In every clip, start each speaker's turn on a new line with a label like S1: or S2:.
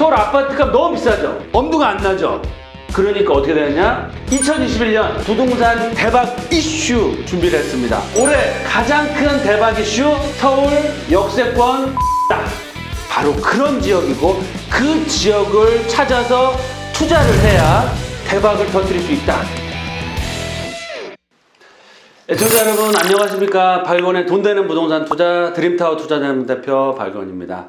S1: 서울 아파트값 너무 비싸죠? 엄두가 안 나죠? 그러니까 어떻게 되느냐? 2021년 부동산 대박 이슈 준비를 했습니다. 올해 가장 큰 대박 이슈 서울 역세권 다 바로 그런 지역이고 그 지역을 찾아서 투자를 해야 대박을 터뜨릴 수 있다. 애청자 여러분 안녕하십니까 발건의 돈 되는 부동산 투자 드림타워 투자자님 대표 발건입니다.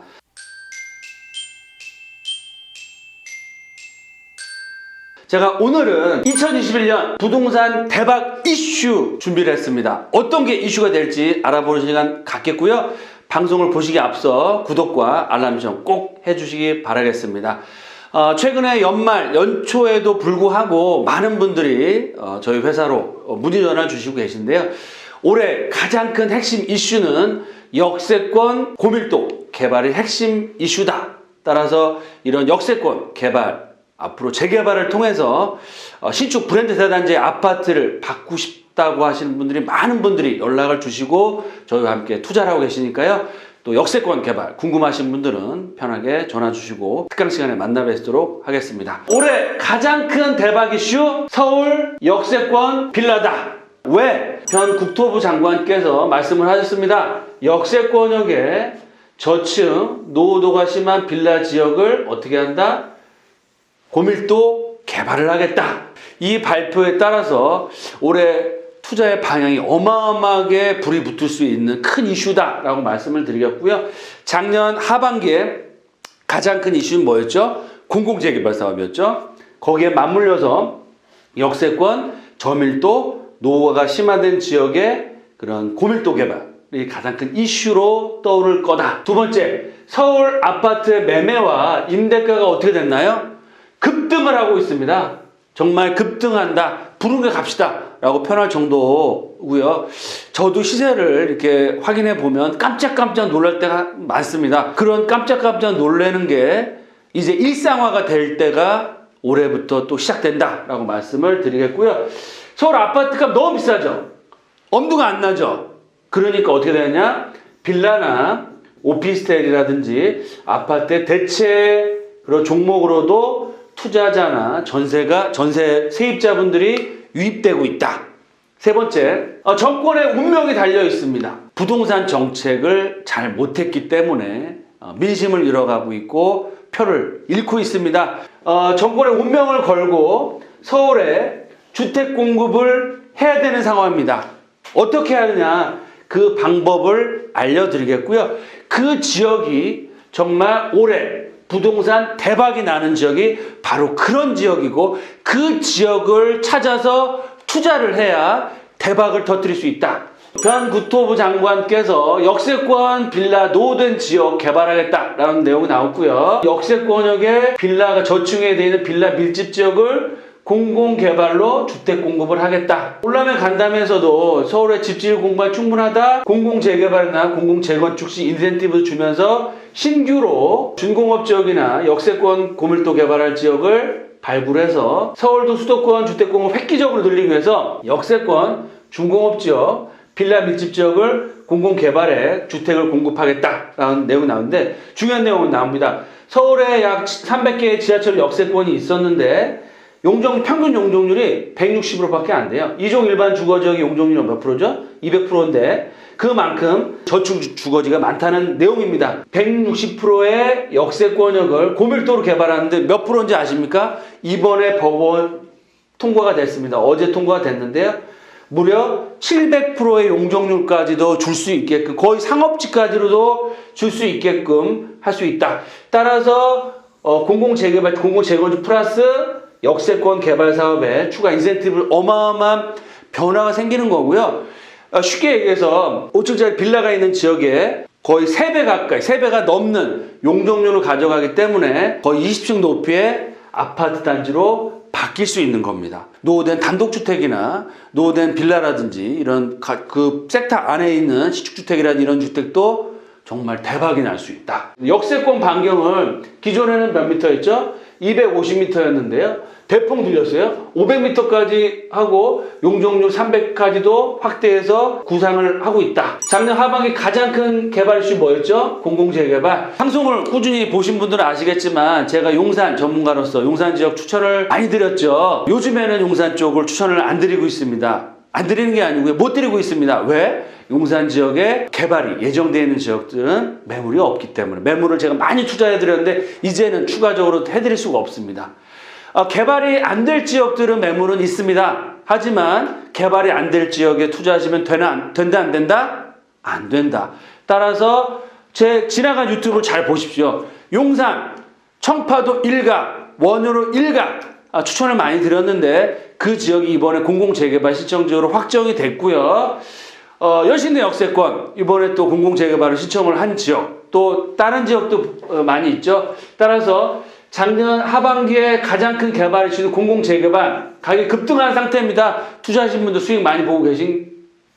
S1: 제가 오늘은 2021년 부동산 대박 이슈 준비를 했습니다. 어떤 게 이슈가 될지 알아보는 시간 갖겠고요. 방송을 보시기 앞서 구독과 알람 설정 꼭 해주시기 바라겠습니다. 어, 최근에 연말 연초에도 불구하고 많은 분들이 어, 저희 회사로 어, 문의 전화 주시고 계신데요. 올해 가장 큰 핵심 이슈는 역세권 고밀도 개발이 핵심 이슈다. 따라서 이런 역세권 개발 앞으로 재개발을 통해서 어, 신축 브랜드 대단지 아파트를 받고 싶다고 하시는 분들이 많은 분들이 연락을 주시고 저희와 함께 투자를 하고 계시니까요. 또 역세권 개발 궁금하신 분들은 편하게 전화 주시고 특강 시간에 만나 뵙도록 하겠습니다. 올해 가장 큰 대박 이슈 서울 역세권 빌라다. 왜? 현 국토부 장관께서 말씀을 하셨습니다. 역세권역에 저층 노후도가 심한 빌라 지역을 어떻게 한다? 고밀도 개발을 하겠다. 이 발표에 따라서 올해 투자의 방향이 어마어마하게 불이 붙을 수 있는 큰 이슈다라고 말씀을 드리겠고요. 작년 하반기에 가장 큰 이슈는 뭐였죠? 공공재개발 사업이었죠. 거기에 맞물려서 역세권, 저밀도, 노후가 심화된 지역의 그런 고밀도 개발이 가장 큰 이슈로 떠오를 거다. 두 번째, 서울 아파트의 매매와 임대가가 어떻게 됐나요? 급등을 하고 있습니다. 정말 급등한다. 부르게 갑시다. 라고 표현할 정도고요. 저도 시세를 이렇게 확인해 보면 깜짝깜짝 놀랄 때가 많습니다. 그런 깜짝깜짝 놀라는 게 이제 일상화가 될 때가 올해부터 또 시작된다라고 말씀을 드리겠고요. 서울 아파트값 너무 비싸죠? 엄두가 안 나죠? 그러니까 어떻게 되느냐? 빌라나 오피스텔이라든지 아파트의 대체 그런 종목으로도 투자자나 전세가 전세 세입자분들이 유입되고 있다. 세 번째, 어, 정권의 운명이 달려 있습니다. 부동산 정책을 잘 못했기 때문에 어, 민심을 잃어가고 있고 표를 잃고 있습니다. 어, 정권의 운명을 걸고 서울에 주택 공급을 해야 되는 상황입니다. 어떻게 하느냐 그 방법을 알려드리겠고요. 그 지역이 정말 올해 부동산 대박이 나는 지역이 바로 그런 지역이고 그 지역을 찾아서 투자를 해야 대박을 터뜨릴 수 있다. 변 국토부 장관께서 역세권 빌라 노후된 지역 개발하겠다라는 내용이 나왔고요. 역세권역에 빌라가 저층에 되어 있는 빌라 밀집 지역을 공공개발로 주택 공급을 하겠다. 올라면 간담회에서도 서울의 집지을 공부가 충분하다. 공공재개발이나 공공재건축 시 인센티브 주면서 신규로 준공업 지역이나 역세권 고밀도 개발할 지역을 발굴해서 서울도 수도권 주택 공급 획기적으로 늘리기 위해서 역세권 중공업 지역 빌라 밀집 지역을 공공 개발에 주택을 공급하겠다라는 내용이 나오는데 중요한 내용은 나옵니다. 서울에 약 300개의 지하철 역세권이 있었는데 용적 평균 용적률이 160%밖에 안 돼요. 이종 일반 주거 지역의 용적률은 몇 프로죠? 200%인데 그만큼 저축 주거지가 많다는 내용입니다. 160%의 역세권역을 고밀도로 개발하는데 몇 프로인지 아십니까? 이번에 법원 통과가 됐습니다. 어제 통과가 됐는데요. 무려 700%의 용적률까지도 줄 수 있게끔 거의 상업지까지로도 줄 수 있게끔 할 수 있다. 따라서 어, 공공재개발, 공공재건축 플러스 역세권 개발 사업에 추가 인센티브 어마어마한 변화가 생기는 거고요. 어, 쉽게 얘기해서 5층짜리 빌라가 있는 지역에 거의 3배 가까이, 3배가 넘는 용적률을 가져가기 때문에 거의 20층 높이의 아파트 단지로 바뀔 수 있는 겁니다. 노후된 단독주택이나 노후된 빌라라든지 이런 가- 그 섹터 안에 있는 시축주택이라든 이런 주택도 정말 대박이 날 수 있다. 역세권 반경은 기존에는 몇 미터였죠? 250m였는데요. 대풍 들렸어요. 500m까지 하고 용적률 300까지도 확대해서 구상을 하고 있다. 작년 하반기 가장 큰 개발 이슈 뭐였죠? 공공재개발. 방송을 꾸준히 보신 분들은 아시겠지만 제가 용산 전문가로서 용산 지역 추천을 많이 드렸죠. 요즘에는 용산 쪽을 추천을 안 드리고 있습니다. 안 드리는 게 아니고요. 못 드리고 있습니다. 왜? 용산 지역에 개발이 예정되어 있는 지역들은 매물이 없기 때문에 매물을 제가 많이 투자해 드렸는데 이제는 추가적으로 해드릴 수가 없습니다. 아, 개발이 안 될 지역들은 매물은 있습니다. 하지만 개발이 안 될 지역에 투자하시면 되나 안- 된다 안 된다? 안 된다. 따라서 제 지나간 유튜브를 잘 보십시오. 용산 청파도 일각 원으로 일각 아, 추천을 많이 드렸는데 그 지역이 이번에 공공 재개발 신청 지역으로 확정이 됐고요. 어, 여신내 역세권 이번에 또 공공 재개발을 신청을 한 지역 또 다른 지역도 어, 많이 있죠. 따라서 작년 하반기에 가장 큰 개발 이슈는 공공 재개발 가격이 급등한 상태입니다. 투자하신 분들 수익 많이 보고 계신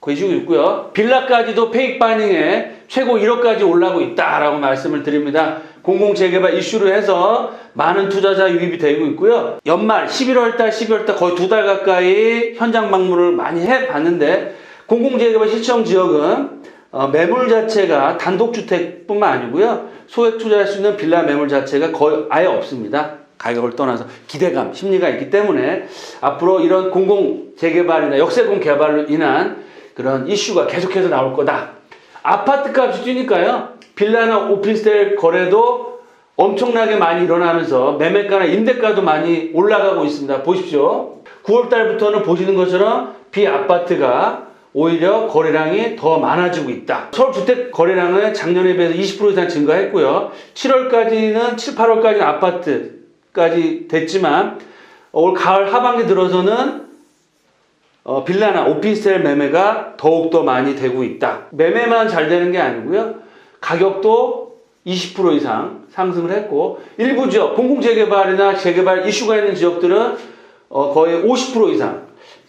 S1: 계시고 있고요. 빌라까지도 페이크 바닝에 최고 1억까지 올라가고 있다라고 말씀을 드립니다. 공공 재개발 이슈로 해서 많은 투자자 유입이 되고 있고요. 연말 11월달, 12월달 거의 두 달 가까이 현장 방문을 많이 해봤는데 공공 재개발 시청 지역은 어, 매물 자체가 단독주택뿐만 아니고요. 소액 투자할 수 있는 빌라 매물 자체가 거의 아예 없습니다. 가격을 떠나서 기대감, 심리가 있기 때문에 앞으로 이런 공공 재개발이나 역세권 개발로 인한 그런 이슈가 계속해서 나올 거다. 아파트 값이 뛰니까요. 빌라나 오피스텔 거래도 엄청나게 많이 일어나면서 매매가나 임대가도 많이 올라가고 있습니다. 보십시오. 9월 달부터는 보시는 것처럼 비아파트가 오히려 거래량이 더 많아지고 있다. 서울 주택 거래량은 작년에 비해서 20% 이상 증가했고요. 7월까지는 7, 8월까지는 아파트까지 됐지만 올 가을 하반기 들어서는 어, 빌라나 오피스텔 매매가 더욱더 많이 되고 있다. 매매만 잘 되는 게 아니고요. 가격도 20% 이상 상승을 했고 일부 지역 공공 재개발이나 재개발 이슈가 있는 지역들은 어, 거의 50% 이상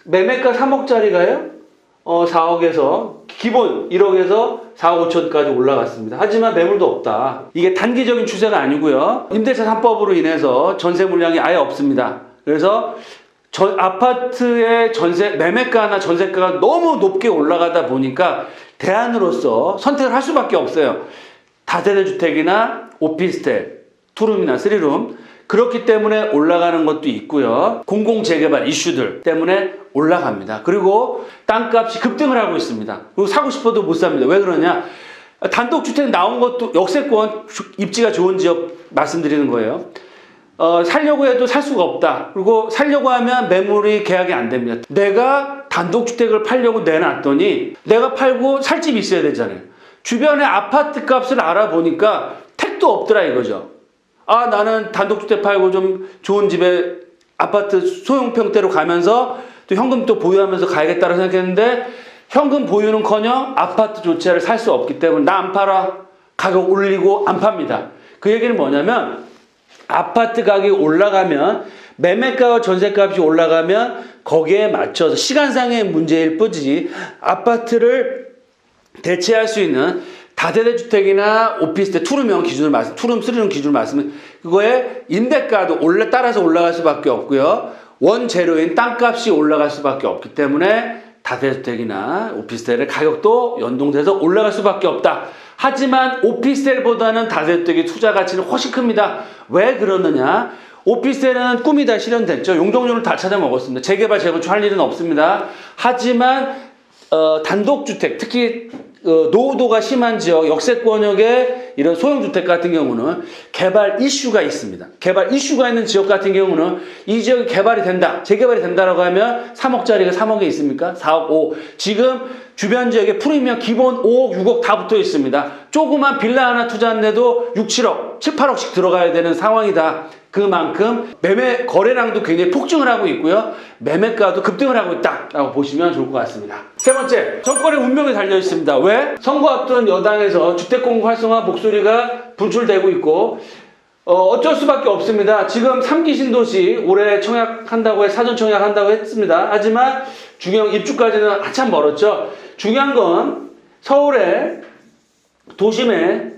S1: 매매가 3억짜리가요. 어, 4억에서 기본 1억에서 4억 5천까지 올라갔습니다. 하지만 매물도 없다. 이게 단기적인 추세가 아니고요. 임대차 3법으로 인해서 전세 물량이 아예 없습니다. 그래서 전, 아파트의 전세 매매가나 전세가가 너무 높게 올라가다 보니까 대안으로서 선택을 할 수밖에 없어요. 다세대 주택이나 오피스텔, 투룸이나 쓰리룸 그렇기 때문에 올라가는 것도 있고요. 공공 재개발 이슈들 때문에 올라갑니다. 그리고 땅값이 급등을 하고 있습니다. 그리고 사고 싶어도 못 삽니다. 왜 그러냐? 단독 주택 나온 것도 역세권 주- 입지가 좋은 지역 말씀드리는 거예요. 어, 살려고 해도 살 수가 없다. 그리고 살려고 하면 매물이 계약이 안 됩니다. 내가 단독주택을 팔려고 내놨더니 내가 팔고 살 집이 있어야 되잖아요. 주변에 아파트 값을 알아보니까 택도 없더라 이거죠. 아, 나는 단독주택 팔고 좀 좋은 집에 아파트 소형평대로 가면서 또 현금 또 보유하면서 가야겠다고 생각했는데 현금 보유는 커녕 아파트 조차를 살 수 없기 때문에 나 안 팔아. 가격 올리고 안 팝니다. 그 얘기는 뭐냐면 아파트 가격이 올라가면 매매가와 전세값이 올라가면 거기에 맞춰서 시간상의 문제일 뿐이지 아파트를 대체할 수 있는 다세대 주택이나 오피스텔 투룸형 기준을 말씀, 투룸 쓰리룸 기준을 말씀은 그거에 임대가도 올라 따라서 올라갈 수밖에 없고요. 원재료인 땅값이 올라갈 수밖에 없기 때문에 다세대 주택이나 오피스텔의 가격도 연동돼서 올라갈 수밖에 없다. 하지만 오피스텔보다는 다세대 주택의 투자 가치는 훨씬 큽니다. 왜 그러느냐? 오피스텔은 꿈이 다 실현됐죠. 용적률을 다 찾아 먹었습니다. 재개발 재건축 할 일은 없습니다. 하지만 어, 단독주택, 특히 어, 노후도가 심한 지역, 역세권역의 이런 소형주택 같은 경우는 개발 이슈가 있습니다. 개발 이슈가 있는 지역 같은 경우는 이 지역이 개발이 된다, 재개발이 된다라고 하면 3억짜리가 3억에 있습니까? 4억, 5. 지금 주변 지역에 프리미엄 기본 5억, 6억 다 붙어 있습니다. 조그만 빌라 하나 투자하는데도 6, 7억, 7, 8억씩 들어가야 되는 상황이다. 그만큼 매매 거래량도 굉장히 폭증을 하고 있고요. 매매가도 급등을 하고 있다라고 보시면 좋을 것 같습니다. 세 번째, 정권의 운명이 달려 있습니다. 왜? 선거 앞둔 여당에서 주택공급 활성화 목소리가 분출되고 있고 어, 어쩔 수밖에 없습니다. 지금 3기 신도시 올해 청약한다고 해 사전 청약한다고 했습니다. 하지만 중형 입주까지는 한참 멀었죠. 중요한 건 서울의 도심에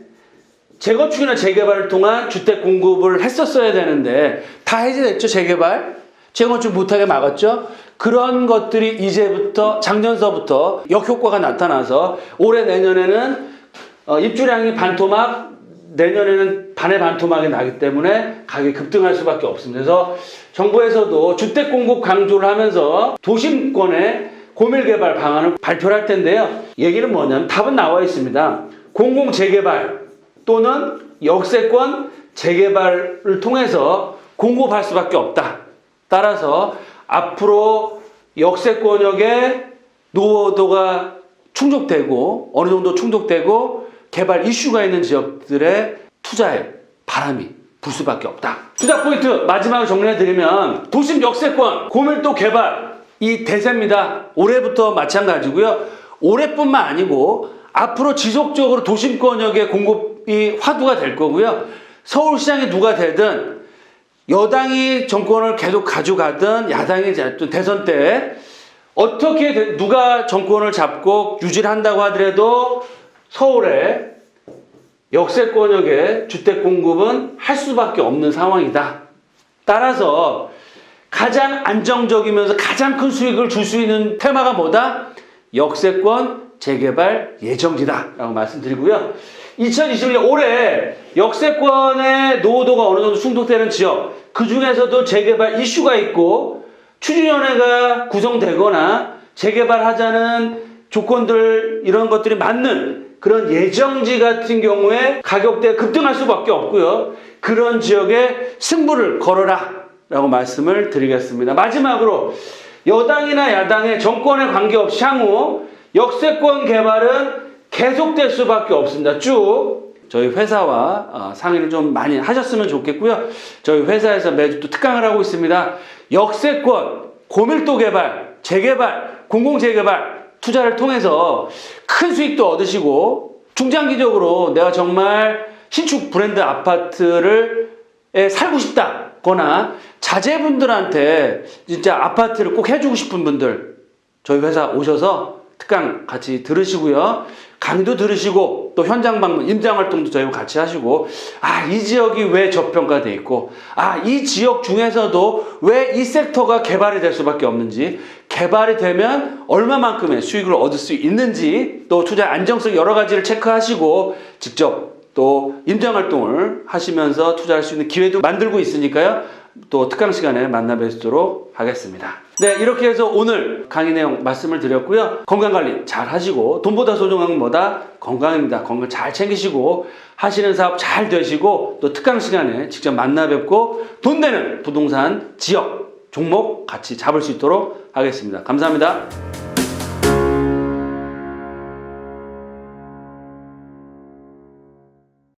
S1: 재건축이나 재개발을 통한 주택 공급을 했었어야 되는데 다 해제됐죠, 재개발. 재건축 못하게 막았죠. 그런 것들이 이제부터 작년서부터 역효과가 나타나서 올해 내년에는 어, 입주량이 반토막 내년에는 반의 반토막이 나기 때문에 가격이 급등할 수밖에 없습니다. 그래서 정부에서도 주택 공급 강조를 하면서 도심권의 고밀 개발 방안을 발표를 할 텐데요. 얘기는 뭐냐면 답은 나와 있습니다. 공공 재개발 또는 역세권 재개발을 통해서 공급할 수밖에 없다. 따라서 앞으로 역세권역의 노후도가 충족되고 어느 정도 충족되고 개발 이슈가 있는 지역들의 투자에 바람이 불 수밖에 없다. 투자 포인트 마지막으로 정리해 드리면 도심 역세권 고밀도 개발 이 대세입니다. 올해부터 마찬가지고요. 올해뿐만 아니고 앞으로 지속적으로 도심권역의 공급 이 화두가 될 거고요. 서울시장이 누가 되든 여당이 정권을 계속 가져가든 야당이 대선 때 어떻게 되- 누가 정권을 잡고 유지를 한다고 하더라도 서울에 역세 권역의 주택 공급은 할 수밖에 없는 상황이다. 따라서 가장 안정적이면서 가장 큰 수익을 줄 수 있는 테마가 뭐다? 역세권 재개발 예정지다라고 말씀드리고요. 2021년 올해 역세권의 노후도가 어느 정도 충족되는 지역, 그 중에서도 재개발 이슈가 있고 추진위원회가 구성되거나 재개발하자는 조건들 이런 것들이 맞는 그런 예정지 같은 경우에 가격대 급등할 수밖에 없고요. 그런 지역에 승부를 걸어라 라고 말씀을 드리겠습니다. 마지막으로 여당이나 야당의 정권에 관계없이 향후 역세권 개발은 계속될 수밖에 없습니다. 쭉 저희 회사와 어, 상의를 좀 많이 하셨으면 좋겠고요. 저희 회사에서 매주 또 특강을 하고 있습니다. 역세권, 고밀도 개발, 재개발, 공공재개발 투자를 통해서 큰 수익도 얻으시고 중장기적으로 내가 정말 신축 브랜드 아파트를 에 살고 싶다거나 자제분들한테 진짜 아파트를 꼭 해주고 싶은 분들 저희 회사 오셔서 특강 같이 들으시고요. 강의도 들으시고 또 현장 방문, 임장 활동도 저희와 같이 하시고 아, 이 지역이 왜 저평가돼 있고 아, 이 지역 중에서도 왜 이 섹터가 개발이 될 수밖에 없는지 개발이 되면 얼마만큼의 수익을 얻을 수 있는지 또 투자 안정성 여러 가지를 체크하시고 직접 또 임장 활동을 하시면서 투자할 수 있는 기회도 만들고 있으니까요. 또 특강 시간에 만나 뵙도록 하겠습니다. 네, 이렇게 해서 오늘 강의 내용 말씀을 드렸고요. 건강 관리 잘 하시고 돈보다 소중한 건 뭐다? 건강입니다. 건강 잘 챙기시고 하시는 사업 잘 되시고 또 특강 시간에 직접 만나 뵙고 돈 되는 부동산 지역 종목 같이 잡을 수 있도록 하겠습니다. 감사합니다.